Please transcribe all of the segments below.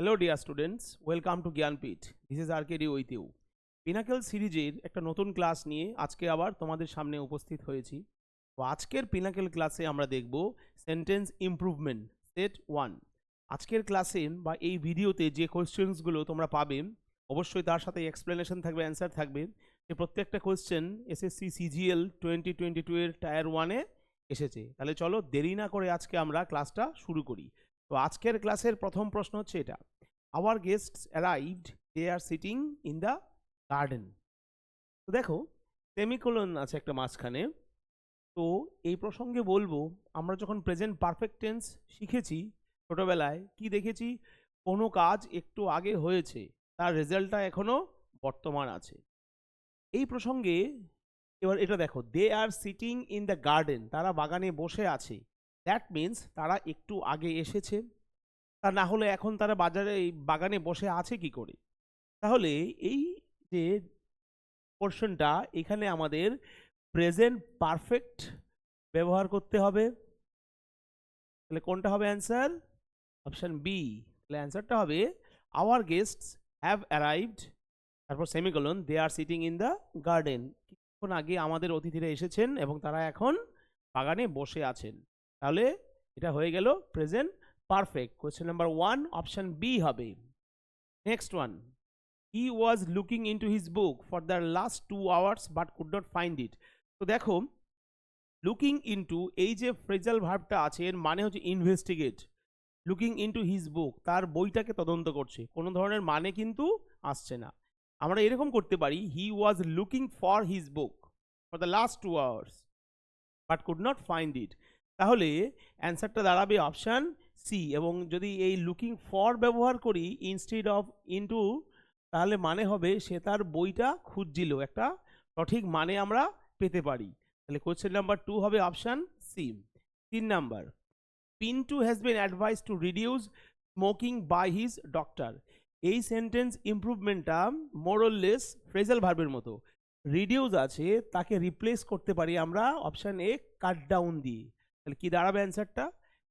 Hello dear students welcome to Gyanpeeth this is R K D with you pinnacle সিরিজের একটা নতুন class নিয়ে আজকে আবার তোমাদের সামনে উপস্থিত হয়েছি। তো আজকের পিনাকেল ক্লাসে আমরা দেখব সেন্টেন্স ইমপ্রুভমেন্ট সেট ওয়ান আজকের ক্লাসে বা এই ভিডিওতে যে কোয়েশ্চেন্সগুলো তোমরা পাবে, অবশ্যই তার সাথে এক্সপ্লেনেশন থাকবে অ্যান্সার থাকবে। যে প্রত্যেকটা question SSC CGL twenty twenty two এর টায়ার ওয়ানে এসেছে। তাহলে চলো দেরি না করে আজকে আমরা ক্লাসটা শুরু করি। তো আজকের ক্লাসের প্রথম প্রশ্ন হচ্ছে এটা। Our guests arrived they are sitting in the garden তো দেখো সেমিকোলন আছে একটা মাঝখানে। তো এই প্রসঙ্গে বলব, আমরা যখন প্রেজেন্ট পারফেক্ট টেন্স শিখেছি ছোটোবেলায়, কি দেখেছি? কোনো কাজ একটু আগে হয়েছে, তার রেজাল্টটা এখনও বর্তমান আছে। এই প্রসঙ্গে এবার এটা দেখো they are sitting in the garden তারা বাগানে বসে আছে। দ্যাট মিন্স তারা একটু আগে এসেছে। তা না হলে এখন তারা বাজারে, এই বাগানে বসে আছে কি করে? তাহলে এই যে পোর্শনটা এখানে আমাদের প্রেজেন্ট পারফেক্ট ব্যবহার করতে হবে। তাহলে কোনটা হবে অ্যান্সার অপশান বি তাহলে অ্যান্সারটা হবে আওয়ার গেস্টস হ্যাভ অ্যারাইভড তারপর semicolon they are sitting in the garden কিছুক্ষণ আগে আমাদের অতিথিরা এসেছেন এবং তারা এখন বাগানে বসে আছেন। তাহলে এটা হয়ে গেল present perfect question number one option B হবে। Next one he was looking in to his book for the last two hours but could not find it তো দেখো লুকিং ইনটু এই যে ফ্রেজাল ভার্বটা আছে, এর মানে হচ্ছে investigate looking into his book তার বইটাকে তদন্ত করছে। কোনো ধরনের মানে কিন্তু আসছে না। আমরা এরকম করতে পারি he was looking for his book for the last two hours but could not find it তাহলে অ্যান্সারটা দাঁড়াবে অপশান সি এবং যদি এই লুকিং ফর ব্যবহার করি ইনস্টিড অফ ইনটু তাহলে মানে হবে সে তার বইটা খুঁজছিল। একটা সঠিক মানে আমরা পেতে পারি। তাহলে কোয়েশ্চেন নাম্বার টু হবে অপশান সি তিন number Pintu has been advise to reduce smoking by his doctor এই সেন্টেন্স ইমপ্রুভমেন্টটা মোরললেস ফ্রেজাল ভার্বের মতো। রিডিউস আছে, তাকে রিপ্লেস করতে পারি আমরা অপশান এ কাট ডাউন দিয়ে। তাহলে কি দাঁড়াবে অ্যান্সারটা?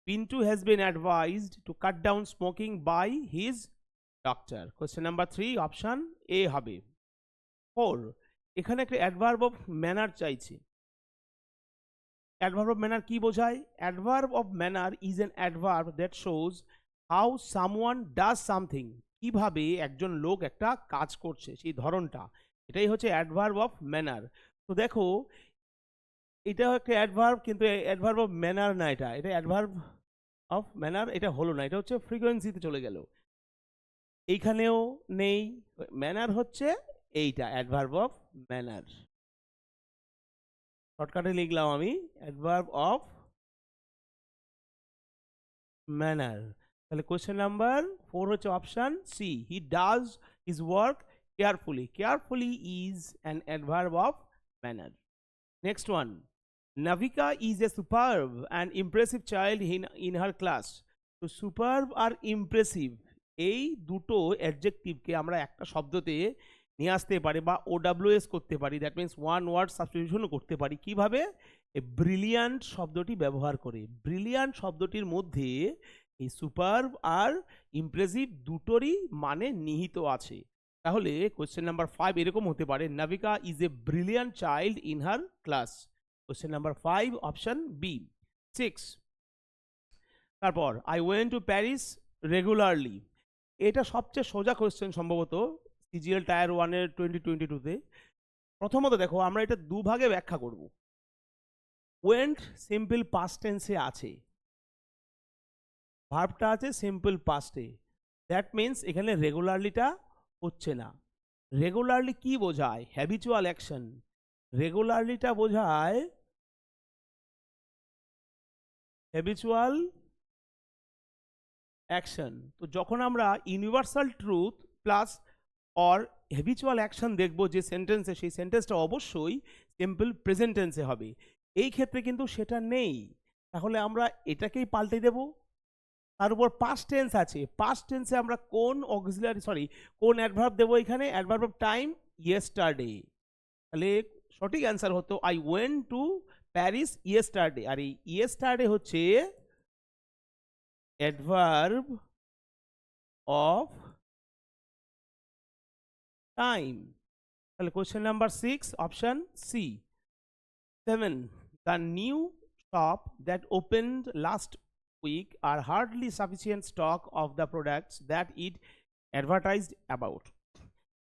Pintu has been advised to cut down smoking by his doctor question number three option A হবে। ফোর এখানে একটা অ্যাডভার্ব অফ ম্যানার চাইছে। অ্যাডভার্ব অফ ম্যানার কি বোঝায়? Adverb of manner is an adverb that shows how someone does something কীভাবে একজন লোক একটা কাজ করছে, সেই ধরনটা। এটাই হচ্ছে অ্যাডভার্ব অফ ম্যানার তো দেখো এটা একটা অ্যাডভার্ব কিন্তু অ্যাডভার্ব অফ ম্যানার না এটা। এটা অ্যাডভার্ব অফ ম্যানার এটা হলো না, এটা হচ্ছে ফ্রিকোয়েন্সিতে চলে গেল। এইখানেও নেই ম্যানার হচ্ছে এইটা অ্যাডভার্ব অফ ম্যানার শর্টকাটে লিখলাম আমি অ্যাডভার্ব অফ ম্যানার তাহলে কোয়েশ্চেন নাম্বার ফোর হচ্ছে option C he does his work carefully carefully is an adverb of manner next one Navika is a superb and impressive child in in her class তো superb আর impressive এই দুটো অ্যাডজেক্টিভকে আমরা একটা শব্দতে নিয়ে আসতে পারি বা ওডাব্লিউএস করতে পারি। দ্যাট মিন্স ওয়ান ওয়ার্ড সাবস্টিটিউশনও করতে পারি। কীভাবে? ব্রিলিয়ান্ট শব্দটি ব্যবহার করে। ব্রিলিয়ান্ট শব্দটির মধ্যে এই সুপারভ আর ইমপ্রেসিভ দুটোরই মানে নিহিত আছে। তাহলে কোয়েশ্চেন নাম্বার ফাইভ এরকম হতে পারে। Nabika is a brilliant child in her class question number five option B six তারপর I went to Paris regularly এটা সবচেয়ে সোজা কোয়েশ্চেন সম্ভবত সিজিএল টায়ার ওয়ানের টোয়েন্টি টোয়েন্টি টুতে প্রথমত দেখো, আমরা এটা দুভাগে ব্যাখ্যা করব। ওয়েন্ট সিম্পল পাস্ট টেন্সে আছে। ভার্বটা আছে সিম্পল পাস্টে দ্যাট মিন্স এখানে রেগুলারলিটা হচ্ছে না। রেগুলারলি কি বোঝায়? হ্যাবিচুয়াল অ্যাকশন রেগুলারলিটা বোঝায় হ্যাবিচুয়াল অ্যাকশন তো যখন আমরা universal truth plus or habitual action দেখব যে সেন্টেন্সে সেই সেন্টেন্সটা অবশ্যই সিম্পল প্রেজেন্টেন্সে হবে। এই ক্ষেত্রে কিন্তু সেটা নেই। তাহলে আমরা এটাকেই পাল্টে দেব। তার উপর পাস্ট টেন্স আছে। পাস্ট টেন্সে আমরা কোন অক্সিলারি সরি কোন অ্যাডভার্ব দেবো এখানে? অ্যাডভার্ব অফ টাইম ইয়েস্টারডে তাহলে সঠিক অ্যান্সার হতো I went to Paris yesterday আর এই ইয়েস্টারডে হচ্ছে অ্যাডভার্ব অফ টাইম তাহলে question number six option C seven the new shop that opened last week are hardly sufficient stock of the products that it advertised about.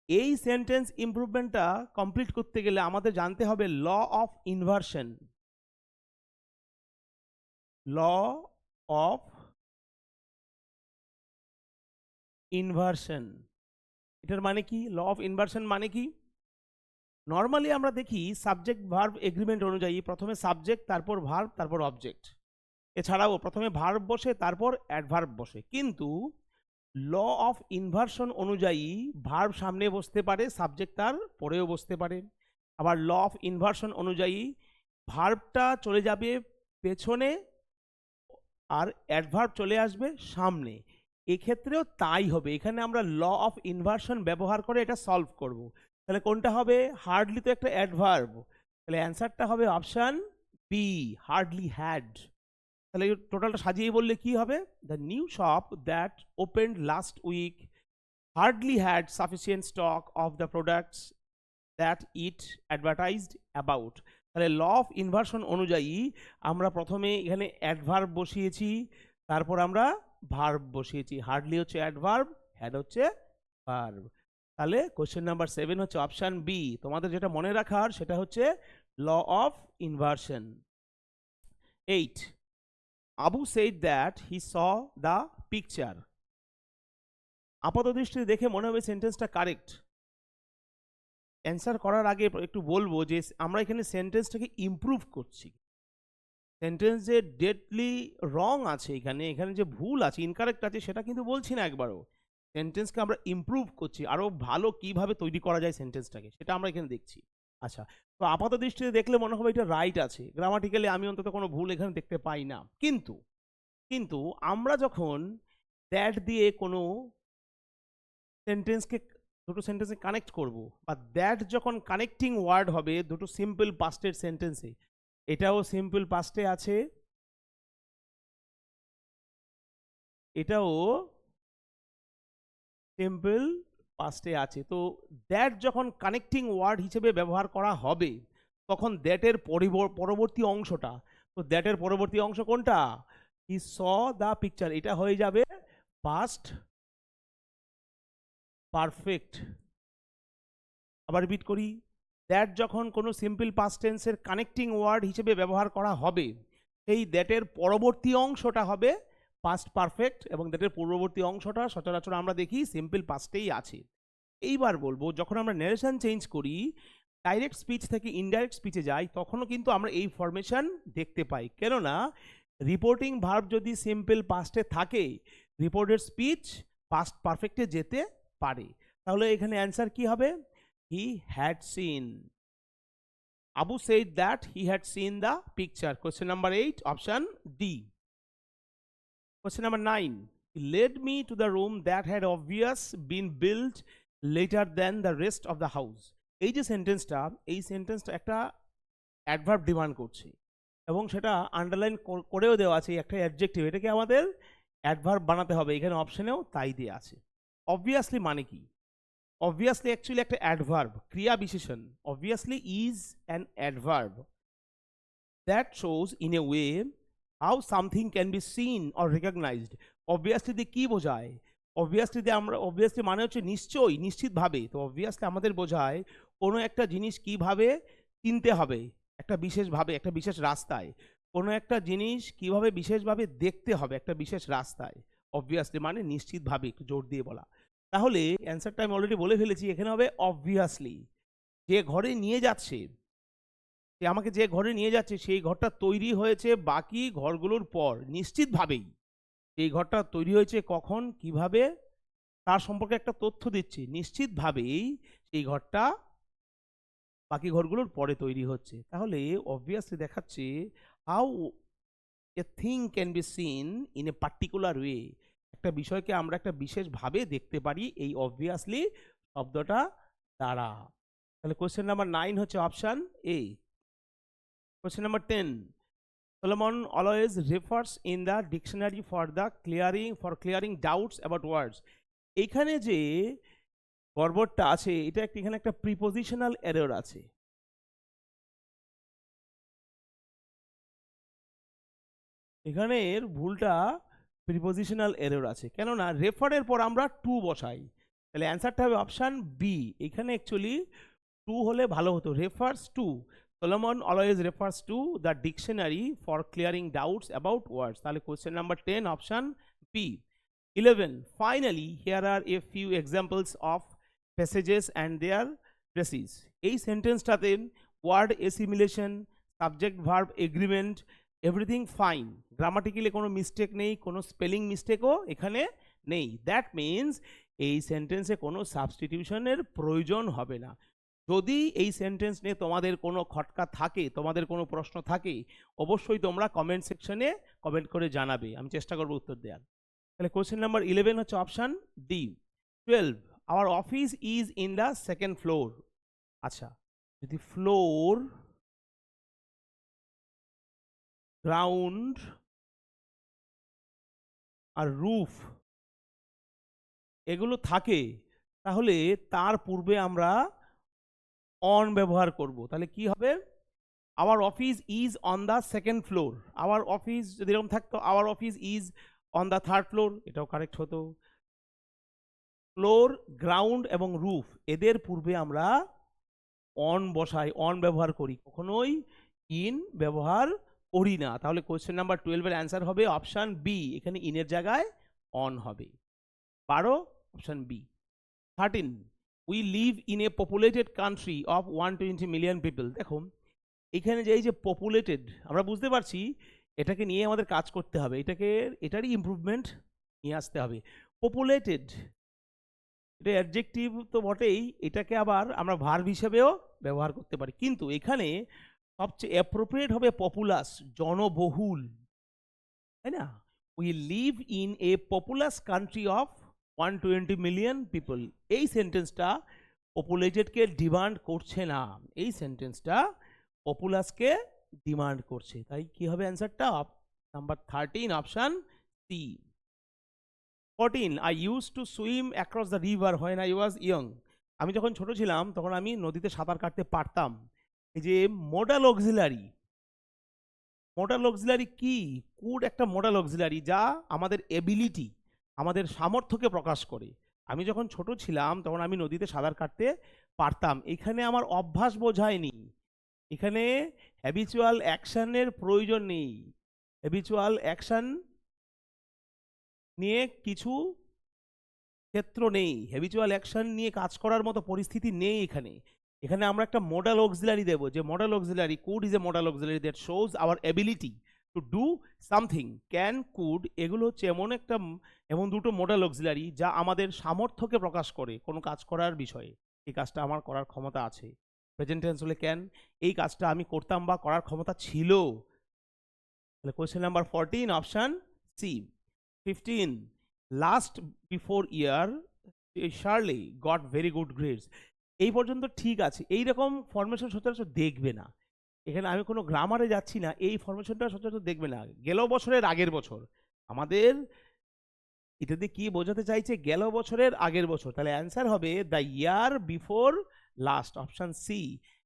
এই sentence ইমপ্রুভমেন্টটা complete করতে গেলে আমাদের জানতে হবে law of inversion law of inversion এটার মানে কি? ল অফ ইনভার্সন মানে কি? নর্মালি আমরা দেখি সাবজেক্ট ভার্ব এগ্রিমেন্ট অনুযায়ী প্রথমে সাবজেক্ট তারপর ভার্ব তারপর অবজেক্ট এছাড়াও প্রথমে ভার্ব বসে, তারপর অ্যাডভার্ব বসে। কিন্তু ল অফ ইনভার্সন অনুযায়ী ভার্ব সামনে বসতে পারে সাবজেক্ট তার পরেও বসতে পারে। আবার ল অফ ইনভার্সন অনুযায়ী ভার্বটা চলে যাবে পেছনে আর অ্যাডভার্ব চলে আসবে সামনে। এক্ষেত্রেও তাই হবে। এখানে আমরা ল অফ ইনভার্সন ব্যবহার করে এটা সলভ করব। তাহলে কোনটা হবে? হার্ডলি তো একটা অ্যাডভার্ব তাহলে অ্যান্সারটা হবে অপশান বি হার্ডলি হ্যাড তাহলে টোটালটা সাজিয়ে বললে কি হবে? The new shop that opened last week hardly had sufficient stock of the products that it advertised about তাহলে ল অফ ইনভার্সন অনুযায়ী আমরা প্রথমে এখানে অ্যাডভার্ব বসিয়েছি, তারপর আমরা ভার্ব বসিয়েছি। হার্ডলি হচ্ছে অ্যাডভার্ব হ্যাড হচ্ছে ভার্ব তাহলে কোশ্চেন নাম্বার সেভেন হচ্ছে অপশান বি তোমাদের যেটা মনে রাখার সেটা হচ্ছে law of inversion eight Abu said that he saw the picture আপাত দৃষ্টিতে দেখে মনে হবে সেন্টেন্সটা কারেক্ট অ্যান্সার করার আগে একটু বলব যে আমরা এখানে সেন্টেন্সটাকে ইমপ্রুভ করছি। সেন্টেন্স যে ডেটলি রং আছে এখানে এখানে যে ভুল আছে ইনকারেক্ট আছে, সেটা কিন্তু বলছি না একবারও। সেন্টেন্সকে আমরা ইম্প্রুভ করছি। আরও ভালো কীভাবে তৈরি করা যায় সেন্টেন্সটাকে সেটা আমরা এখানে দেখছি। আচ্ছা তো আপাত দৃষ্টিতে দেখলে মনে হবে এটা রাইট আছে। গ্রামাটিক্যালি আমি অন্তত কোনো ভুল এখানে দেখতে পাই না। কিন্তু কিন্তু আমরা যখন দ্যাট দিয়ে কোনো সেন্টেন্সকে দুটো সেন্টেন্সে কানেক্ট করব বা দ্যাট যখন কানেক্টিং ওয়ার্ড হবে দুটো সিম্পল পাস্টের সেন্টেন্সে এটাও সিম্পল পাস্টে আছে। এটাও সিম্পল পাস্টে আছে। তো দ্যাট যখন কানেক্টিং ওয়ার্ড হিসেবে ব্যবহার করা হবে, তখন দ্যাটের পরবর্তী অংশটা, তো দ্যাটের পরবর্তী অংশ কোনটা? ই স দ্য পিকচার এটা হয়ে যাবে পাস্ট পারফেক্ট আবার রিপিট করি দ্যাট যখন কোনো সিম্পল পাস্ট টেন্সের কানেক্টিং ওয়ার্ড হিসেবে ব্যবহার করা হবে, সেই দ্যাটের পরবর্তী অংশটা হবে পাস্ট পারফেক্ট এবং দ্যাটের পূর্ববর্তী অংশটা সচরাচর আমরা দেখি সিম্পল পাস্টেই আছে। এইবার বলব, যখন আমরা নারেশন চেঞ্জ করি ডাইরেক্ট স্পিচ থেকে ইনডাইরেক্ট স্পিচে যাই, তখনও কিন্তু আমরা এই ফরমেশন দেখতে পাই। কেননা রিপোর্টিং ভার্ব যদি সিম্পল পাস্টে থাকে রিপোর্টের স্পিচ পাস্ট পারফেক্টে যেতে পারে। তাহলে এখানে অ্যান্সার কি হবে? He had seen Abu said that he had seen the picture question number eight option D question number nine he led me to the room that had obvious been build later than the rest of the house এই যে সেন্টেন্সটা এই সেন্টেন্সটা একটা adverb demand করছে। এবং সেটা underline করেও দেওয়া আছে একটা অ্যাডজেক্টিভ এটাকে আমাদের অ্যাডভার্ব বানাতে হবে। এখানে অপশনেও তাই দিয়ে আছে। অবভিয়াসলি মানে কি? অবভিয়াসলি অ্যাকচুয়ালি একটা অ্যাডভার্ব ক্রিয়া বিশেষণ। Obviously is an adverb that shows in a way how something can be seen or recognised obviously দিয়ে কী বোঝায়? অবভিয়াসলি দিয়ে আমরা অবভিয়াসলি মানে হচ্ছে নিশ্চয়ই, নিশ্চিতভাবে। তো অবভিয়াসলি আমাদের বোঝায় কোনো একটা জিনিস কীভাবে চিনতে হবে, একটা বিশেষভাবে, একটা বিশেষ রাস্তায়। কোনো একটা জিনিস কীভাবে বিশেষভাবে দেখতে হবে, একটা বিশেষ রাস্তায়। অবভিয়াসলি মানে নিশ্চিতভাবে, একটু জোর দিয়ে বলা। তাহলে অ্যান্সারটা আমি অলরেডি বলে ফেলেছি, এখানে হবে অবভিয়াসলি যে ঘরে নিয়ে যাচ্ছে আমাকে যে ঘরে নিয়ে যাচ্ছে, সেই ঘরটা তৈরি হয়েছে বাকি ঘরগুলোর পর, নিশ্চিতভাবেই। এই ঘরটা তৈরি হয়েছে কখন, কীভাবে, তার সম্পর্কে একটা তথ্য দিচ্ছে। নিশ্চিতভাবেই সেই ঘরটা বাকি ঘরগুলোর পরে তৈরি হচ্ছে। তাহলে অবভিয়াসলি দেখাচ্ছে how a thing can be seen in a particular way একটা বিষয়কে আমরা একটা বিশেষভাবে দেখতে পারি এই অবভিয়াসলি শব্দটা দ্বারা। তাহলে কোয়েশ্চেন নাম্বার নাইন হচ্ছে option A question number ten Solomon always refers in the dictionary for the clearing, for clearing doubts about words. এখানে যে বর্বরটা আছে, এটা একটা, এখানে একটা প্রিপোজিশনাল এরর আছে। এখানের ভুলটা প্রিপোজিশনাল এরর আছে। কেননা রেফারের পর আমরা টু বসাই। তাহলে অ্যান্সারটা হবে অপশান বি এখানে অ্যাকচুয়ালি টু হলে ভালো হতো। Refers to Solomon always refers to the dictionary for clearing doubts about words. তাহলে question number 10 option B. 11. Finally, here are a few examples of passages and their traces. এই সেন্টেন্সটাতে word assimilation subject verb agreement everything fine grammatically কোনো mistake নেই কোনো spelling মিস্টেকও এখানে নেই that means এই সেন্টেন্সে কোনো সাবস্টিটিউশনের প্রয়োজন হবে না যদি এই সেন্টেন্স নিয়ে তোমাদের কোনো খটকা থাকে, তোমাদের কোনো প্রশ্ন থাকে, অবশ্যই তোমরা কমেন্ট সেকশনে কমেন্ট করে জানাবে। আমি চেষ্টা করব উত্তর দেওয়ার তাহলে কোয়েশ্চেন নাম্বার ইলেভেন হচ্ছে option D twelve our office is in the second floor আচ্ছা যদি ফ্লোর গ্রাউন্ড আর রুফ এগুলো থাকে, তাহলে তার পূর্বে আমরা অন ব্যবহার করব। তাহলে কি হবে? Our office is on the second floor our office যদি এরকম থাকতো our office is on the third floor এটাও কারেক্ট হতো। ফ্লোর গ্রাউন্ড এবং রুফ এদের পূর্বে আমরা অন বসাই অন ব্যবহার করি। কখনোই ইন ব্যবহার করি না। তাহলে কোয়েশ্চেন নাম্বার টুয়েলভের অ্যান্সার হবে অপশান বি এখানে ইনের জায়গায় অন হবে। বারো option B thirteen we live in a populated country of one twenty million people দেখো এখানে যে, এই যে পপুলেটেড আমরা বুঝতে পারছি এটাকে নিয়ে আমাদের কাজ করতে হবে। এটাকে, এটারই ইমপ্রুভমেন্ট নিয়ে আসতে হবে। পপুলেটেড এটা অ্যাডজেক্টিভ তো বটেই, এটাকে আবার আমরা ভার্ব হিসেবেও ব্যবহার করতে পারি। কিন্তু এখানে সবচেয়ে অ্যাপ্রোপ্রিয়েট হবে পপুলাস জনবহুল। তাই না? We live in a populous country of one twenty million people এই সেন্টেন্সটা পপুলেটেডকে ডিমান্ড করছে না। এই সেন্টেন্সটা পপুলাসকে ডিমান্ড করছে। তাই কি হবে অ্যান্সারটা number thirteen option C fourteen I use to swim across the river when I was young আমি যখন ছোট ছিলাম, তখন আমি নদীতে সাঁতার কাটতে পারতাম। এই যে মোডাল অক্সিলারি মোডাল অক্সিলারি কি? কুড একটা মোডাল অক্সিলারি যা আমাদের এবিলিটি আমাদের সামর্থ্যকে প্রকাশ করে। আমি যখন ছোট ছিলাম, তখন আমি নদীতে সাঁতার কাটতে পারতাম। এখানে আমার অভ্যাস বোঝায়নি। এখানে হ্যাবিচুয়াল অ্যাকশানের প্রয়োজন নেই। হ্যাবিচুয়াল অ্যাকশন নিয়ে কিছু ক্ষেত্র নেই। হ্যাবিচুয়াল অ্যাকশন নিয়ে কাজ করার মতো পরিস্থিতি নেই এখানে। এখানে আমরা একটা মডেল অক্সিলারি দেবো। যে modal auxiliary could is a modal auxiliary that shows our ability to do something can could এগুলো হচ্ছে এমন একটা, এমন দুটো মডেল অক্সিলারি যা আমাদের সামর্থ্যকে প্রকাশ করে কোনো কাজ করার বিষয়ে। এই কাজটা আমার করার ক্ষমতা আছে। প্রেজেন্ট টেন্স হলে ক্যান এই কাজটা আমি করতাম বা করার ক্ষমতা ছিল। তাহলে question number fourteen option C fifteen last before year Shirley got very good grades এই পর্যন্ত ঠিক আছে। এই রকম ফরমেশন সচরাচর দেখবে না। এখানে আমি কোনো গ্রামারে যাচ্ছি না, এই ফরমেশনটা সচরাচর দেখবে না। গেল বছরের আগের বছর। আমাদের এটা দিয়ে কি বোঝাতে চাইছে? গেল বছরের আগের বছর। তাহলে অ্যান্সার হবে the year before last option C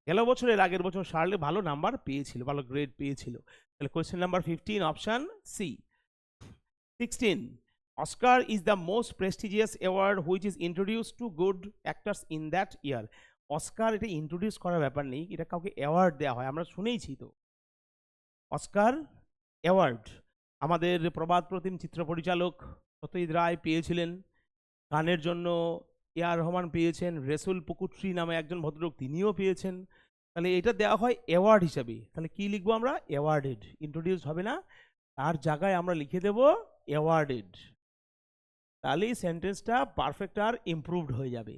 গেল বছরের আগের বছর সারলে ভালো নাম্বার পেয়েছিল, ভালো গ্রেড পেয়েছিল। তাহলে question number fifteen option C sixteen Oscar is the most prestigious award which is introduce to good actors in that year Oscar এটা ইন্ট্রোডিউস করার ব্যাপার নেই, এটা কাউকে অ্যাওয়ার্ড দেওয়া হয়, আমরা শুনেইছি তো। অস্কার অ্যাওয়ার্ড আমাদের প্রবাদ প্রতিম চিত্র পরিচালক সত্যজিৎ রায় পেয়েছিলেন। গানের জন্য এ আর রহমান পেয়েছেন, রেসুল পুকুট্রি নামে একজন ভদ্রলোক তিনিও পেয়েছেন। তাহলে এটা দেওয়া হয় অ্যাওয়ার্ড হিসাবে। তাহলে কি লিখব আমরা? অ্যাওয়ার্ডেড ইন্ট্রোডিউস হবে না। তার জায়গায় আমরা লিখে দেব অ্যাওয়ার্ডেড তাহলে সেন্টেন্সটা পারফেক্ট আর ইমপ্রুভড হয়ে যাবে।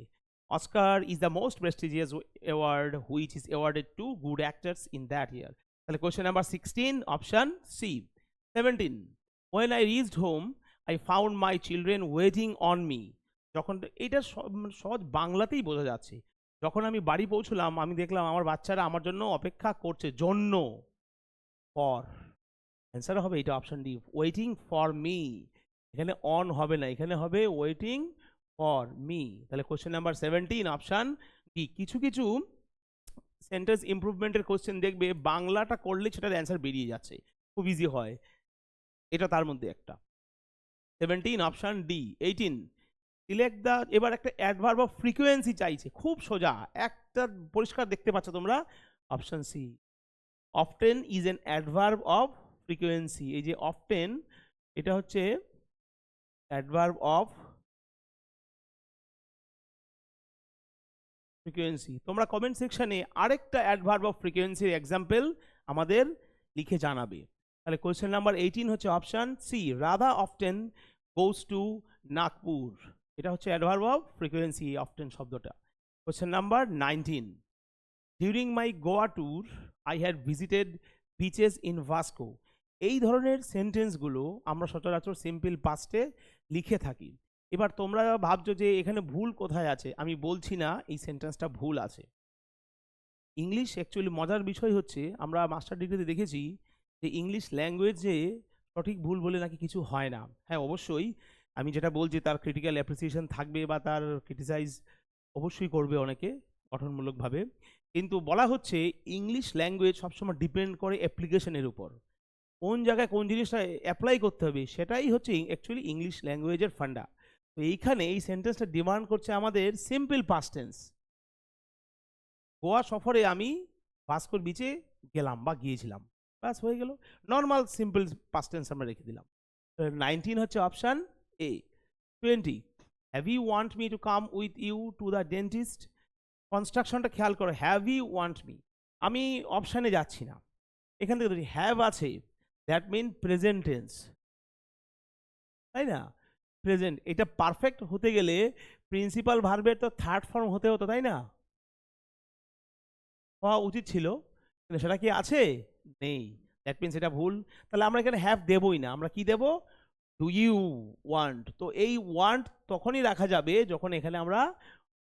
Oscar is the most prestigious award which is awarded to good actors in that year তাহলে question number sixteen option C seventeen when I reached home I found my children waiting on me যখন এটা মানে সহজ বাংলাতেই বোঝা যাচ্ছে। যখন আমি বাড়ি পৌঁছলাম, আমি দেখলাম আমার বাচ্চারা আমার জন্য অপেক্ষা করছে, জন্য। পর অ্যান্সার হবে এটা option D waiting for me এখানে অন হবে না, এখানে হবে ওয়েটিং ফর মি তাহলে question number seventeen option D কিছু কিছু সেন্টেন্স ইমপ্রুভমেন্টের কোশ্চেন দেখবে, বাংলাটা করলে সেটার অ্যান্সার বেরিয়ে যাচ্ছে। খুব ইজি হয়। এটা তার মধ্যে একটা। Seventeen option D eighteen select the এবার একটা অ্যাডভার্ব অফ ফ্রিকোয়েন্সি চাইছে। খুব সোজা, একটা পরিষ্কার দেখতে পাচ্ছ তোমরা। Option C often is an adverb of frequency এই যে অফটেন এটা হচ্ছে অ্যাডভার্ব অফ ফ্রিকোয়েন্সি তোমরা কমেন্ট সেকশনে আরেকটা অ্যাডভার্ব অফ ফ্রিকোয়েন্সির এক্সাম্পল আমাদের লিখে জানাবে। তাহলে কোয়েশ্চেন নাম্বার এইটিন হচ্ছে option C Radha often goes to Nagpur এটা হচ্ছে অ্যাডভার্ব অফ ফ্রিকোয়েন্সি অফটেন শব্দটা। Question number nineteen during my Goa tour I had visited beaches in Vasco এই ধরনের সেন্টেন্সগুলো আমরা সচরাচর সিম্পল পাস্টে লিখে থাকি। এবার তোমরা ভাবছ যে এখানে ভুল কোথায় আছে? আমি বলছি না, এই সেন্টেন্সটা ভুল আছে। ইংলিশ অ্যাকচুয়ালি মজার বিষয় হচ্ছে, আমরা মাস্টার ডিগ্রিতে দেখেছি যে ইংলিশ ল্যাঙ্গুয়েজে সঠিক ভুল বলে নাকি কিছু হয় না। হ্যাঁ অবশ্যই। আমি যেটা বলছি, তার ক্রিটিক্যাল অ্যাপ্রিসিয়েশন থাকবে বা তার ক্রিটিসাইজ অবশ্যই করবে অনেকে গঠনমূলকভাবে। কিন্তু বলা হচ্ছে ইংলিশ ল্যাঙ্গুয়েজ সবসময় ডিপেন্ড করে অ্যাপ্লিকেশনের উপর। কোন জায়গায় কোন জিনিসটা অ্যাপ্লাই করতে হবে, সেটাই হচ্ছে অ্যাকচুয়ালি ইংলিশ ল্যাঙ্গুয়েজের ফান্ডা তো এইখানে এই সেন্টেন্সটা ডিমান্ড করছে আমাদের সিম্পল পাস্ট টেন্স গোয়া সফরে আমি ভাস্কর বিচে গেলাম বা গিয়েছিলাম। ব্যাস, হয়ে গেল। নর্মাল সিম্পল পাস্ট টেন্স আমরা রেখে দিলাম। নাইনটিন হচ্ছে option A twenty have you want me to come with you to the dentist কনস্ট্রাকশনটা খেয়াল করো। হ্যাভ ইউ ওয়ান্ট মি আমি অপশানে যাচ্ছি না। এখান থেকে হ্যাভ আছে দ্যাট মিন প্রেজেন্ট টেন্স তাই না? প্রেজেন্ট এটা পারফেক্ট হতে গেলে প্রিন্সিপাল ভার্বের তো থার্ড ফর্ম হতে হতো, তাই না? হওয়া উচিত ছিল। কিন্তু সেটা কি আছে? নেই। দ্যাট মিনস এটা ভুল। তাহলে আমরা এখানে হ্যাভ দেবই না। আমরা কি দেব? ডু ইউ ওয়ান্ট তো এই ওয়ান্ট তখনই রাখা যাবে যখন এখানে আমরা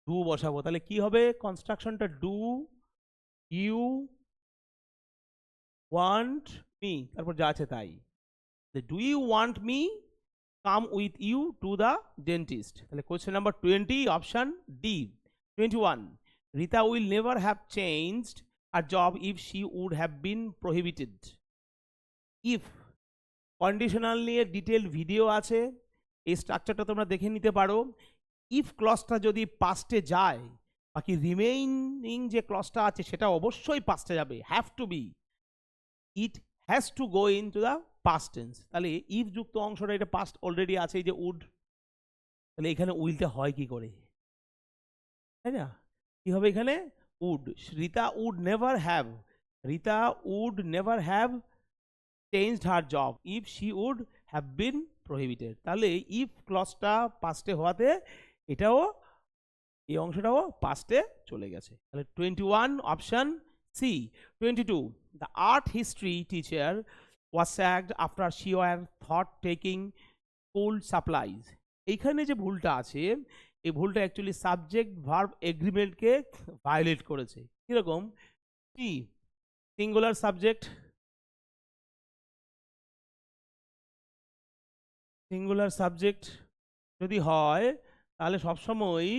ডু বসাবো। তাহলে কি হবে? কনস্ট্রাকশনটা ডু ইউ ওয়ান্ট মি তারপর যা আছে তাই। Do you want me come with you to the dentist তাহলে question number twenty option D twenty one Rita will never have changed her job if she would have been prohibited if conditional নিয়ে detail video আছে, এই স্ট্রাকচারটা তোমরা দেখে নিতে পারো। If ক্লসটা যদি পাস্টে যায়, বাকি রিমেইনিং যে ক্লসটা আছে, সেটা অবশ্যই পাস্টে যাবে। Have to be it has to go in to the past tense তাহলে ইফ যুক্ত অংশটা এটা পাস্ট অলরেডি আছে, এই যে উড তাহলে এখানে উইলটা হয় কি করে? তাই না? কি হবে এখানে? Would Rita would never have Rita would never have changed her job if she would have been prohibited তাহলে ইফ ক্লসটা পাস্টে হওয়াতে এটাও, এই অংশটাও পাস্টে চলে গেছে। তাহলে twenty one option C twenty two the art history teacher sacked after she was thought taking school supplies এইখানে যে ভুলটা আছে, এই ভুলটা অ্যাকচুয়ালি সাবজেক্ট ভার্ব এগ্রিমেন্টকে ভায়োলেট করেছে। কীরকম? কি সিঙ্গুলার সাবজেক্ট সিঙ্গুলার সাবজেক্ট যদি হয়, তাহলে সবসময়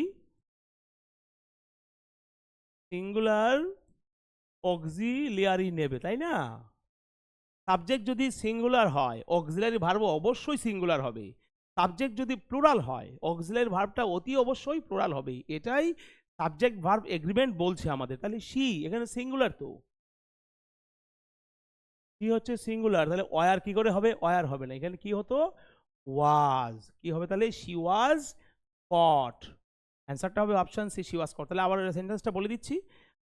সিঙ্গুলার অক্সিলিয়ারি নেবে, তাই না? সাবজেক্ট যদি সিঙ্গুলার হয় অক্সিলারি ভার্ব অবশ্যই সিঙ্গুলার হবে। সাবজেক্ট যদি প্লুরাল হয় অক্সিলারি ভার্বটা অতি অবশ্যই প্লুরাল হবে। এটাই সাবজেক্ট ভার্ব এগ্রিমেন্ট বলছে আমাদের। তাহলে সি এখানে সিঙ্গুলার তো। কি হচ্ছে সিঙ্গুলার তাহলে ওয়ার কি করে হবে? ওয়ার হবে না। এখানে কি হতো? ওয়াজ কি হবে? তাহলে শি ওয়াজ কট অ্যান্সারটা হবে option C she was caught তাহলে আবার সেন্টেন্সটা বলে দিচ্ছি।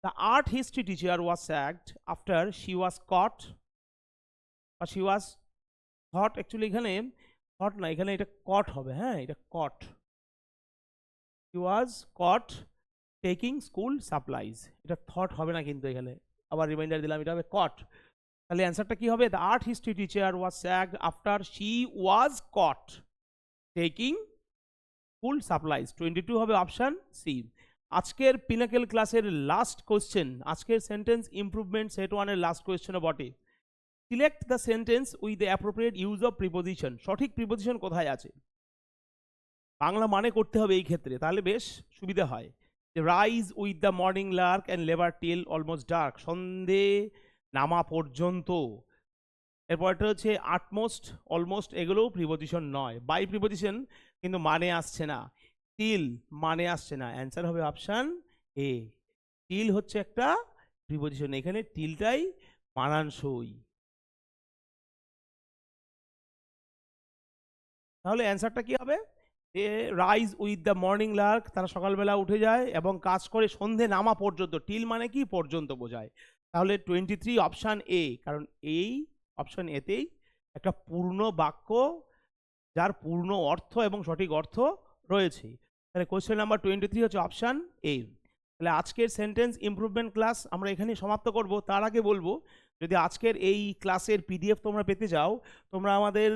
The art history teacher was sacked after she was caught বা শি ওয়াজ থট অ্যাকচুয়ালি এখানে থট না, এখানে এটা কট হবে হ্যাঁ এটা caught she was caught taking school supplies এটা থট হবে না কিন্তু এখানে। আবার রিমাইন্ডার দিলাম, এটা হবে কট তাহলে অ্যান্সারটা কি হবে? The art history teacher was sacked after she was caught taking school supplies twenty two হবে অপশান সি আজকের পিনাকেল ক্লাসের লাস্ট কোয়েশ্চেন আজকের সেন্টেন্স ইমপ্রুভমেন্ট সেট ওয়ানের লাস্ট কোয়েশ্চেনও বটে। Select the sentence with the appropriate use of preposition সঠিক preposition কোথায় আছে? বাংলা মানে করতে হবে এই ক্ষেত্রে। তাহলে বেশ সুবিধা হয়। Rise with the morning lark and labour till almost dark সন্ধে নামা পর্যন্ত। এরপরটা হচ্ছে আটমোস্ট অলমোস্ট এগুলোও প্রিপোজিশন নয়। বাই প্রিপোজিশন কিন্তু মানে আসছে না। টিল মানে আসছে না। অ্যান্সার হবে অপশান এ টিল হচ্ছে একটা প্রিপোজিশন এখানে টিলটাই মানানসই। তাহলে অ্যান্সারটা কি হবে? A rise with the morning lark তারা সকালবেলা উঠে যায় এবং কাজ করে সন্ধে নামা পর্যন্ত টিল মানে কি? পর্যন্ত বোঝায়। তাহলে টোয়েন্টি থ্রি অপশান এ কারণ এই অপশান এতেই একটা পূর্ণ বাক্য, যার পূর্ণ অর্থ এবং সঠিক অর্থ রয়েছে। তাহলে কোয়েশ্চেন নাম্বার টোয়েন্টি থ্রি হচ্ছে অপশান এ তাহলে আজকের সেন্টেন্স ইমপ্রুভমেন্ট ক্লাস আমরা এখানেই সমাপ্ত করব। তার আগে বলব, যদি আজকের এই ক্লাসের পিডিএফ তোমরা পেতে চাও, তোমরা আমাদের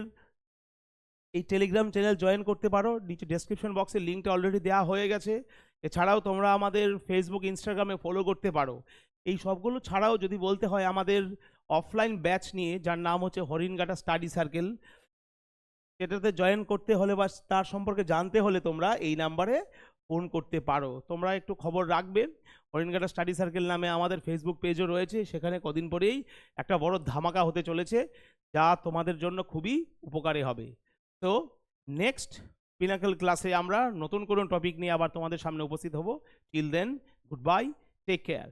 এই টেলিগ্রাম চ্যানেল জয়েন করতে পারো। নিচে ডেসক্রিপশন বক্সে লিঙ্কটা অলরেডি দেওয়া হয়ে গেছে। এছাড়াও তোমরা আমাদের ফেসবুক ইনস্টাগ্রামে ফলো করতে পারো। এই সবগুলো ছাড়াও যদি বলতে হয় আমাদের অফলাইন ব্যাচ নিয়ে, যার নাম হচ্ছে হরিণঘাটা স্টাডি সার্কেল সেটাতে জয়েন করতে হলে বা তার সম্পর্কে জানতে হলে তোমরা এই নাম্বারে ফোন করতে পারো। তোমরা একটু খবর রাখবে। হরিণঘাটা স্টাডি সার্কেল নামে আমাদের ফেসবুক পেজও রয়েছে। সেখানে কদিন পরেই একটা বড় ধামাকা হতে চলেছে, যা তোমাদের জন্য খুবই উপকারী হবে। তো নেক্সট পিনাকল ক্লাসে আমরা নতুন কোনো টপিক নিয়ে আবার তোমাদের সামনে উপস্থিত হব। Till then goodbye take care